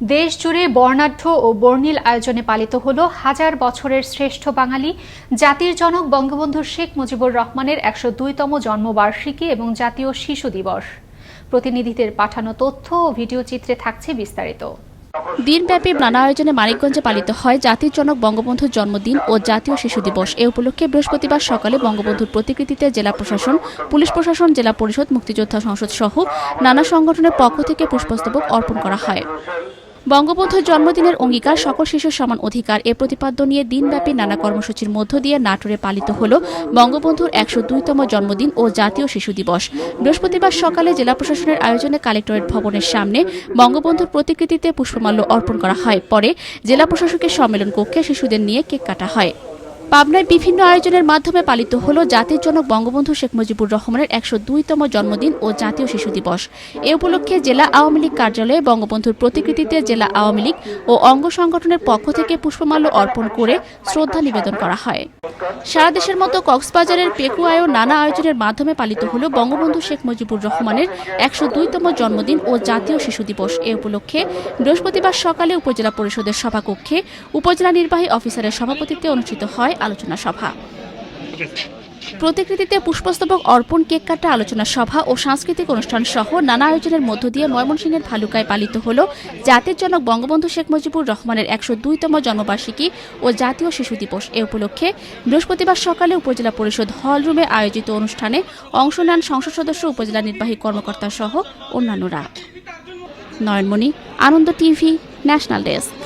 দেশ জুড়ে বর্ণাঢ্য ও বর্ণিল আয়োজনে পালিত হল হাজার বছরের শ্রেষ্ঠ বাঙালি, জাতির জনক বঙ্গবন্ধু শেখ মুজিবুর রহমানের একশো দুইতম জন্মবার্ষিকী এবং জাতীয় শিশু দিবস। প্রতিনিধিদের পাঠানো তথ্য ও ভিডিও চিত্রে থাকছে বিস্তারিত। দিনব্যাপী নানা আয়োজনে মানিকগঞ্জে পালিত হয় জাতির জনক বঙ্গবন্ধুর জন্মদিন ও জাতীয় শিশু দিবস। এ উপলক্ষে বৃহস্পতিবার সকালে বঙ্গবন্ধুর প্রতিকৃতিতে জেলা প্রশাসন, পুলিশ প্রশাসন, জেলা পরিষদ, মুক্তিযোদ্ধা সংসদ সহ নানা সংগঠনের পক্ষ থেকে পুষ্পস্তবক অর্পণ করা হয়। বঙ্গবন্ধুর জন্মদিনের অঙ্গীকার সকল শিশুর সমান অধিকার। এ প্রতিপাদ্য নিয়ে দিনব্যাপী নানা কর্মসূচির মধ্য দিয়ে নাটোরে পালিত হল বঙ্গবন্ধুর একশো দুইতম জন্মদিন ও জাতীয় শিশু দিবস। বৃহস্পতিবার সকালে জেলা প্রশাসনের আয়োজনে কালেক্টরেট ভবনের সামনে বঙ্গবন্ধুর প্রতিকৃতিতে পুষ্পমাল্য অর্পণ করা হয়। পরে জেলা প্রশাসকের সম্মেলন কক্ষে শিশুদের নিয়ে কেক কাটা হয়। পাবনায় বিভিন্ন আয়োজনের মাধ্যমে পালিত হল জাতির জনক বঙ্গবন্ধু শেখ মুজিবুর রহমানের একশো দুইতম জন্মদিন ও জাতীয় শিশু দিবস। এ উপলক্ষে জেলা আওয়ামী লীগ কার্যালয়ে বঙ্গবন্ধুর প্রতিকৃতিতে জেলা আওয়ামী লীগ ও অঙ্গ সংগঠনের পক্ষ থেকে পুষ্পমাল্য অর্পণ করে শ্রদ্ধা নিবেদন করা হয়। সারা দেশের মতো কক্সবাজারের পেকুয়ায়ও নানা আয়োজনের মাধ্যমে পালিত হল বঙ্গবন্ধু শেখ মুজিবুর রহমানের একশো দুইতম জন্মদিন ও জাতীয় শিশু দিবস। এ উপলক্ষে বৃহস্পতিবার সকালে উপজেলা পরিষদের সভাকক্ষে উপজেলা নির্বাহী অফিসারের সভাপতিত্বে অনুষ্ঠিত হয় আলোচনা সভা। প্রতিকৃতিতে পুষ্পস্তবক অর্পণ, কেক কাটা আলোচনা সভা ও সাংস্কৃতিক অনুষ্ঠান সহ নানা আয়োজনের মধ্য দিয়ে ময়মনসিংহের ভালুকায় পালিত হল জাতির জনক বঙ্গবন্ধু শেখ মুজিবুর রহমানের একশো দুইতম জন্মবার্ষিকী ও জাতীয় শিশু দিবস। এ উপলক্ষে বৃহস্পতিবার সকালে উপজেলা পরিষদ হল রুমে আয়োজিত অনুষ্ঠানে অংশ নেন সংসদ সদস্য, উপজেলা নির্বাহী কর্মকর্তা সহ অন্যান্যরা। Nayanmoni, Ananda TV, national desk.